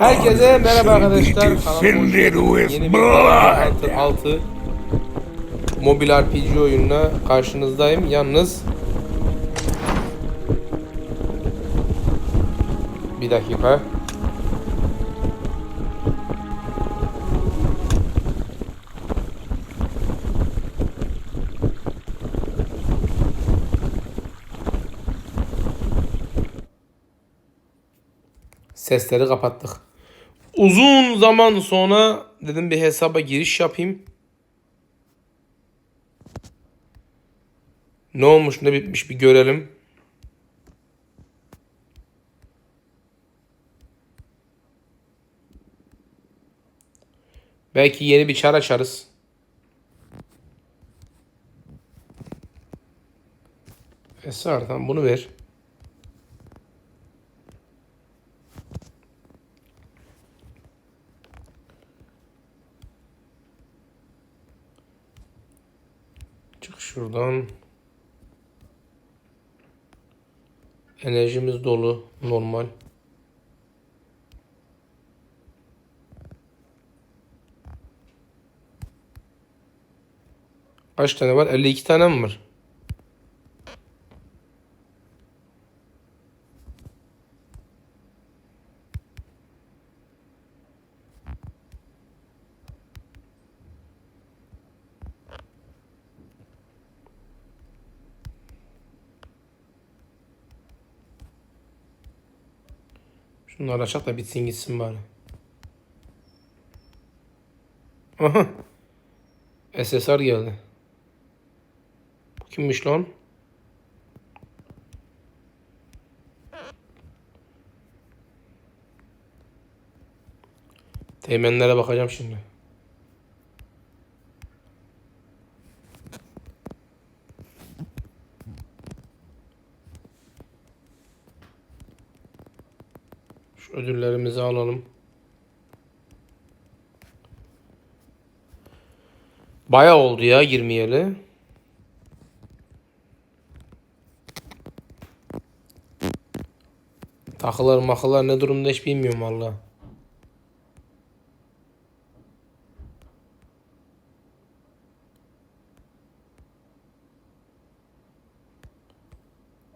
Herkese merhaba arkadaşlar. with Yeni bir blood. Hunter 6 mobil RPG oyununa karşınızdayım. Yalnız bir dakika. Sesleri kapattık. Uzun zaman sonra dedim bir hesaba giriş yapayım. Ne olmuş ne bitmiş bir görelim. Belki yeni bir çar açarız. Esar tamam bunu ver. Şuradan. Enerjimiz dolu. Normal. Kaç tane var? 52 tane mi var? Şunları açak da bitsin gitsin bari. Aha. SSR geldi. Bu kimmiş lan? Teğmenlere bakacağım şimdi. Ödüllerimizi alalım. Baya oldu ya girmeyeli. Takılar makılar ne durumda hiç bilmiyorum valla.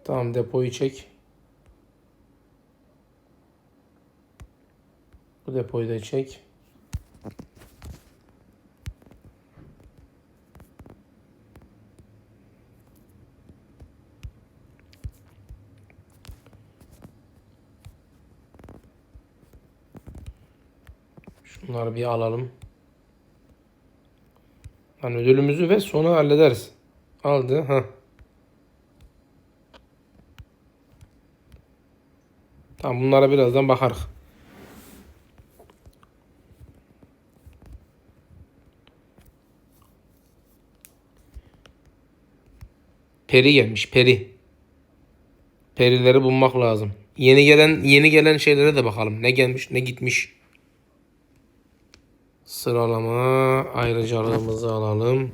Tamam depoyu çek. Bu depoyu da çek. Şunları bir alalım. Hani ödülümüzü ve sonra hallederiz. Aldı. ha. Tamam bunlara birazdan bakarız. Peri gelmiş peri. Perileri bulmak lazım. Yeni gelen yeni gelen şeylere de bakalım. Ne gelmiş ne gitmiş. Sıralama ayrıcalığımızı alalım.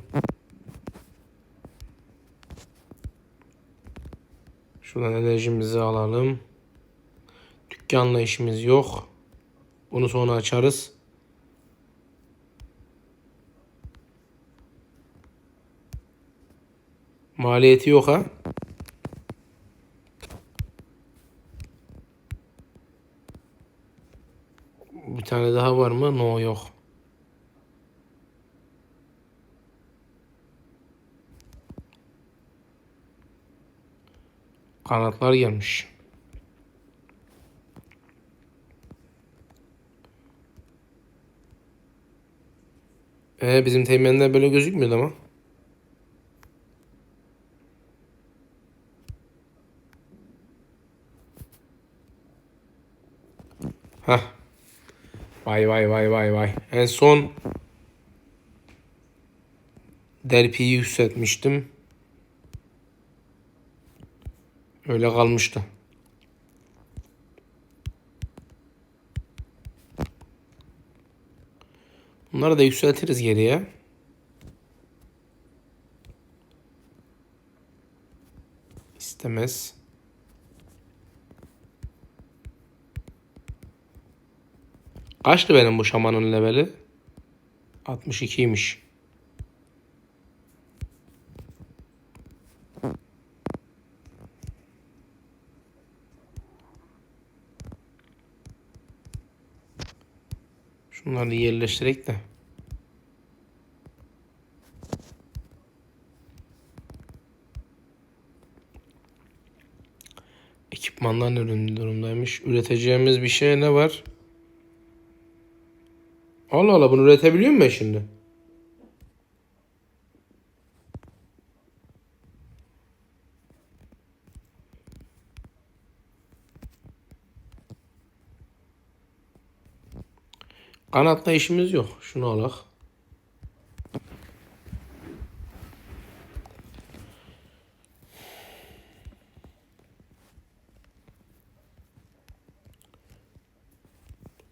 Şuradan enerjimizi alalım. Dükkanla işimiz yok. Bunu sonra açarız. Maliyeti yok ha. Bir tane daha var mı? No yok. Kanatlar gelmiş. Ee, bizim teğmenler böyle gözükmüyordu ama. Hah. Vay vay vay vay vay. En son derpiyi yükseltmiştim. Öyle kalmıştı. Bunları da yükseltiriz geriye. İstemez. Kaçtı benim bu şamanın leveli? 62'ymiş. Şunları yerleştirek de. Ekipmanlar ne durumdaymış? Üreteceğimiz bir şey ne var? Allah Allah bunu üretebiliyor muyum şimdi? Kanatla işimiz yok. Şunu alak.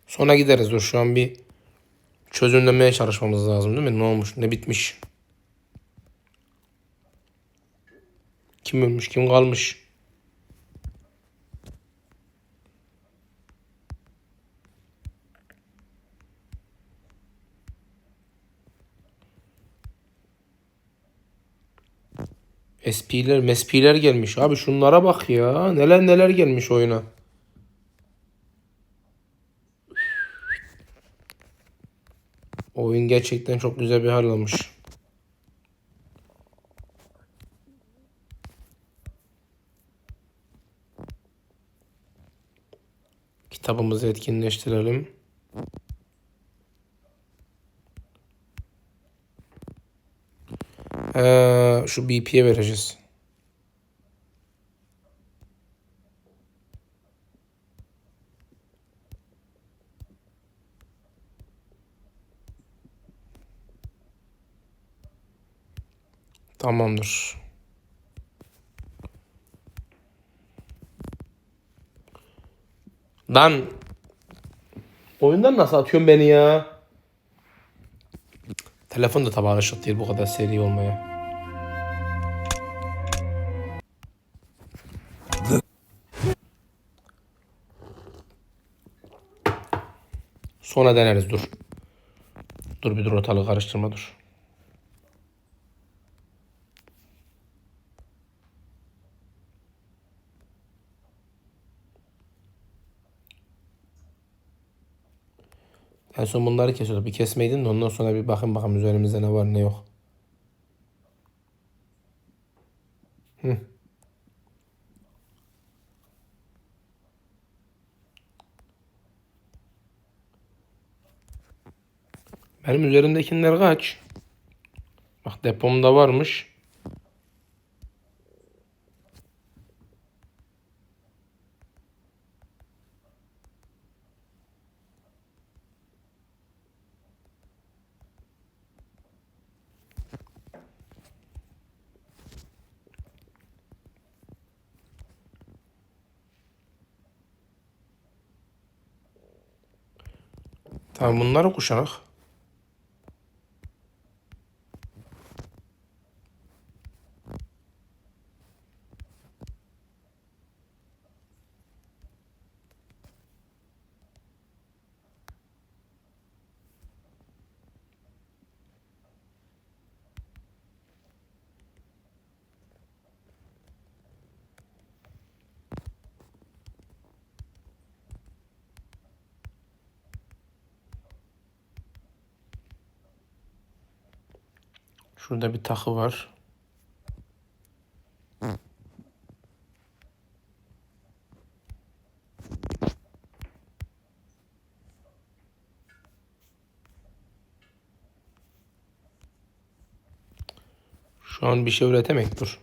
Sonra gideriz. Dur şu an bir çözümlemeye çalışmamız lazım değil mi? Ne olmuş? Ne bitmiş? Kim ölmüş? Kim kalmış? SP'ler, MESP'ler gelmiş. Abi şunlara bak ya. Neler neler gelmiş oyuna. Oyun gerçekten çok güzel bir hal almış. Kitabımızı etkinleştirelim. Ee, şu BP'ye vereceğiz. Tamamdır. Lan oyundan nasıl atıyorsun beni ya? Telefon da tabi alışık değil bu kadar seri olmaya. Sonra deneriz dur. Dur bir dur ortalığı karıştırma dur. En son bunları kesiyorduk. Bir kesmeydin de ondan sonra bir bakın bakalım üzerimizde ne var ne yok. Hı. Benim üzerimdekiler kaç? Bak depomda varmış. Tamam bunları kuşanak. Şurada bir takı var. Şu an bir şey üretemek dur.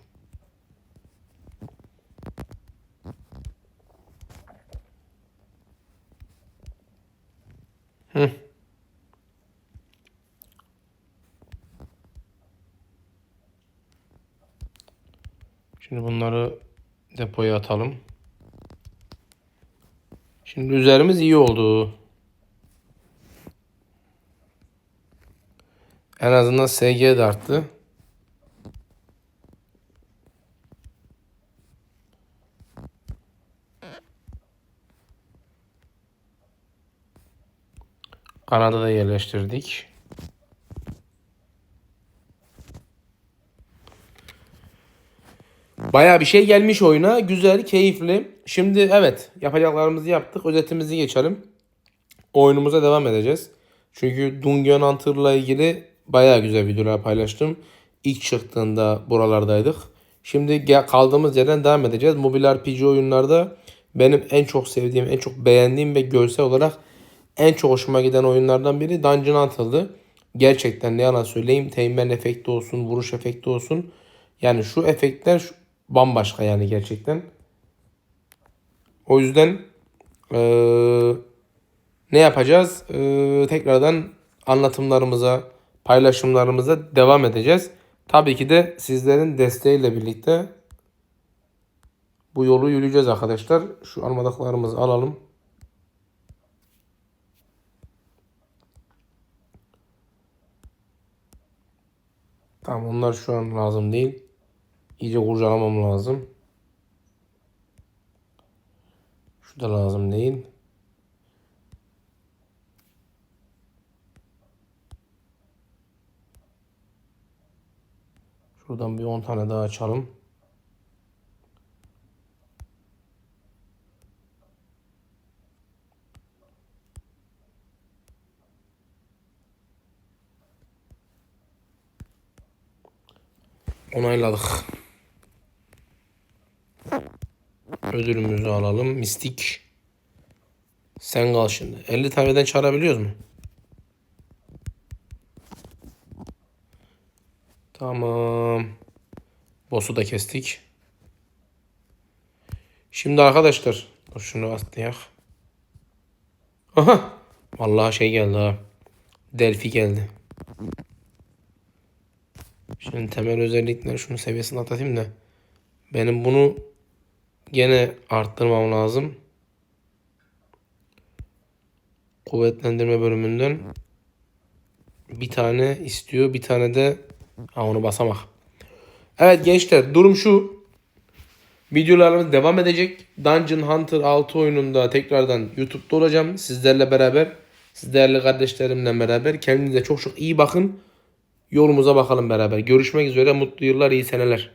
Hı. Şimdi bunları depoya atalım. Şimdi üzerimiz iyi oldu. En azından SG de arttı. Kanadı da yerleştirdik. Baya bir şey gelmiş oyuna. Güzel, keyifli. Şimdi evet yapacaklarımızı yaptık. Özetimizi geçelim. Oyunumuza devam edeceğiz. Çünkü Dungeon Hunter'la ilgili baya güzel videolar paylaştım. İlk çıktığında buralardaydık. Şimdi kaldığımız yerden devam edeceğiz. Mobil RPG oyunlarda benim en çok sevdiğim, en çok beğendiğim ve görsel olarak en çok hoşuma giden oyunlardan biri Dungeon Hunter'dı. Gerçekten ne yalan söyleyeyim. Teğmen efekti olsun, vuruş efekti olsun. Yani şu efektler bambaşka yani gerçekten. O yüzden eee, ne yapacağız? Eee, tekrardan anlatımlarımıza, paylaşımlarımıza devam edeceğiz. Tabii ki de sizlerin desteğiyle birlikte bu yolu yürüyeceğiz arkadaşlar. Şu armadaklarımızı alalım. Tamam onlar şu an lazım değil. İyice kurcalamam lazım. Şu da lazım değil. Şuradan bir 10 tane daha açalım. Onayladık. Ödülümüzü alalım. Mistik. Sen kal şimdi. 50 taneden çağırabiliyoruz mu? Tamam. Boss'u da kestik. Şimdi arkadaşlar. Dur şunu atlayak. Aha. Vallahi şey geldi ha. Delphi geldi. Şimdi temel özellikler şunu seviyesini atlatayım da. Benim bunu gene arttırmam lazım. Kuvvetlendirme bölümünden bir tane istiyor. Bir tane de ha onu basamak. Evet gençler durum şu. Videolarımız devam edecek. Dungeon Hunter 6 oyununda tekrardan YouTube'da olacağım. Sizlerle beraber. Siz değerli kardeşlerimle beraber. Kendinize çok çok iyi bakın. Yolumuza bakalım beraber. Görüşmek üzere. Mutlu yıllar, iyi seneler.